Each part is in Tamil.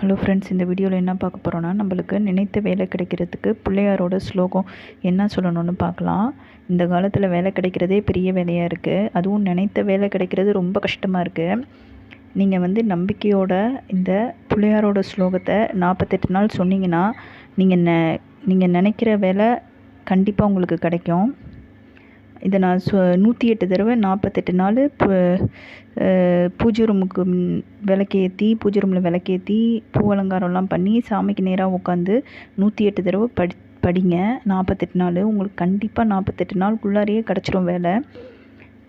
ஹலோ ஃப்ரெண்ட்ஸ் இந்த வீடியோவில் என்ன பார்க்க போகிறோன்னா நம்மளுக்கு நினைத்த வேலை கிடைக்கிறதுக்கு பிள்ளையாரோட ஸ்லோகம் என்ன சொல்லணும்னு பார்க்கலாம். இந்த காலத்தில் வேலை கிடைக்கிறதே பெரிய வேலையாக இருக்குது அதுவும் நினைத்த வேலை கிடைக்கிறது ரொம்ப கஷ்டமாக இருக்குது நீங்கள் வந்து நம்பிக்கையோட இந்த பிள்ளையாரோட ஸ்லோகத்தை நாற்பத்தெட்டு நாள் சொன்னீங்கன்னா நீங்கள் நெ நீங்கள் நினைக்கிற வேலை கண்டிப்பாக உங்களுக்கு கிடைக்கும். இதை நான் சொ நூற்றி எட்டு தடவை நாற்பத்தெட்டு நாள் பூஜை ரூமுக்கு விளக்கேற்றி பூஜை ரூமில் விளக்கேற்றி பூ அலங்காரம்லாம் பண்ணி சாமிக்கு நேராக உட்காந்து நூற்றி எட்டு தடவை படி படிங்க. நாற்பத்தெட்டு நாள். உங்களுக்கு கண்டிப்பாக நாற்பத்தெட்டு நாளுக்குள்ளாரையே கிடச்சிரும் வேலை.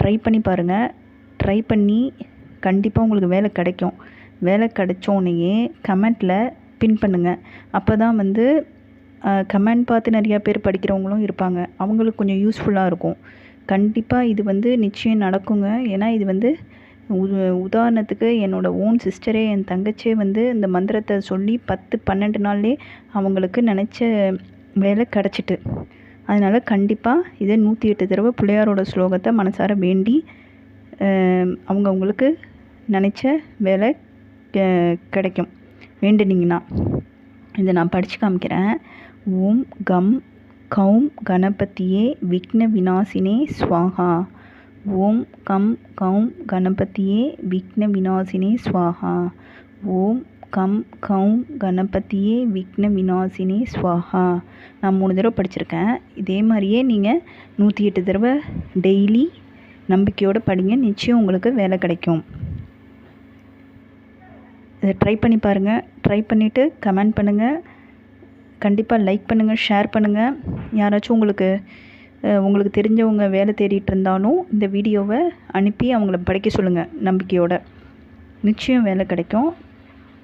ட்ரை பண்ணி பாருங்கள் ட்ரை பண்ணி கண்டிப்பாக உங்களுக்கு வேலை கிடைக்கும். வேலை கிடைச்சோன்னையே கமெண்ட்டில் பின் பண்ணுங்கள் அப்போ தான் வந்து கமெண்ட் பார்த்து நிறையா பேர் படிக்கிறவங்களும் இருப்பாங்க. அவங்களுக்கு கொஞ்சம் யூஸ்ஃபுல்லாக இருக்கும். கண்டிப்பாக இது வந்து நிச்சயம் நடக்குங்க. ஏன்னா இது வந்து உ உதாரணத்துக்கு என்னோடய ஓன் சிஸ்டரே என் தங்கச்சியே வந்து இந்த மந்திரத்தை சொல்லி பத்து பன்னெண்டு நாள்லே அவங்களுக்கு நினச்ச வேலை கிடச்சிட்டு. அதனால் கண்டிப்பாக இதை நூற்றி எட்டு தடவை பிள்ளையாரோட ஸ்லோகத்தை மனசார வேண்டி அவங்கவுங்களுக்கு நினச்ச வேலை கிடைக்கும். வேண்டுனீங்கன்னா. இதை நான் படித்து காமிக்கிறேன். ஓம் கம் கௌம் கணபதியே விக்ன விநாசினே ஸ்வாகா ஓம் கம் கௌம் கணபதியே விக்ன விநாசினே ஸ்வாஹா ஓம் கம் கௌம் கணபதியே விக்ன விநாசினே ஸ்வாகா நான் மூணு தடவை படிச்சிருக்கேன். இதே மாதிரியே நீங்கள் நூற்றி எட்டு தடவை டெய்லி நம்பிக்கையோடு படிங்க. நிச்சயம் உங்களுக்கு வேலை கிடைக்கும். இதை ட்ரை பண்ணி பாருங்கள் ட்ரை பண்ணிவிட்டு கமெண்ட் பண்ணுங்கள் கண்டிப்பாக லைக் பண்ணுங்கள் ஷேர் பண்ணுங்கள் யாராச்சும் உங்களுக்கு உங்களுக்கு தெரிஞ்சவங்க வேலை தேடிட்டு இருந்தாலும் இந்த வீடியோவை அனுப்பி அவங்கள படிக்க சொல்லுங்கள் நம்பிக்கையோடு. நிச்சயம் வேலை கிடைக்கும்.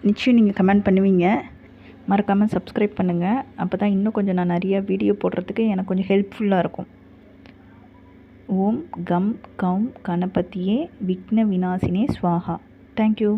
நிச்சயம் நீங்கள் கமெண்ட் பண்ணுவீங்க. மறக்காமல் சப்ஸ்கிரைப் பண்ணுங்கள் அப்போ தான் இன்னும் கொஞ்சம் நான் நிறையா வீடியோ போடுறதுக்கு எனக்கு கொஞ்சம் ஹெல்ப்ஃபுல்லாக இருக்கும். ஓம் கம் கம் கணபதியே விக்ன வினாசினே ஸ்வாஹா. தேங்க்யூ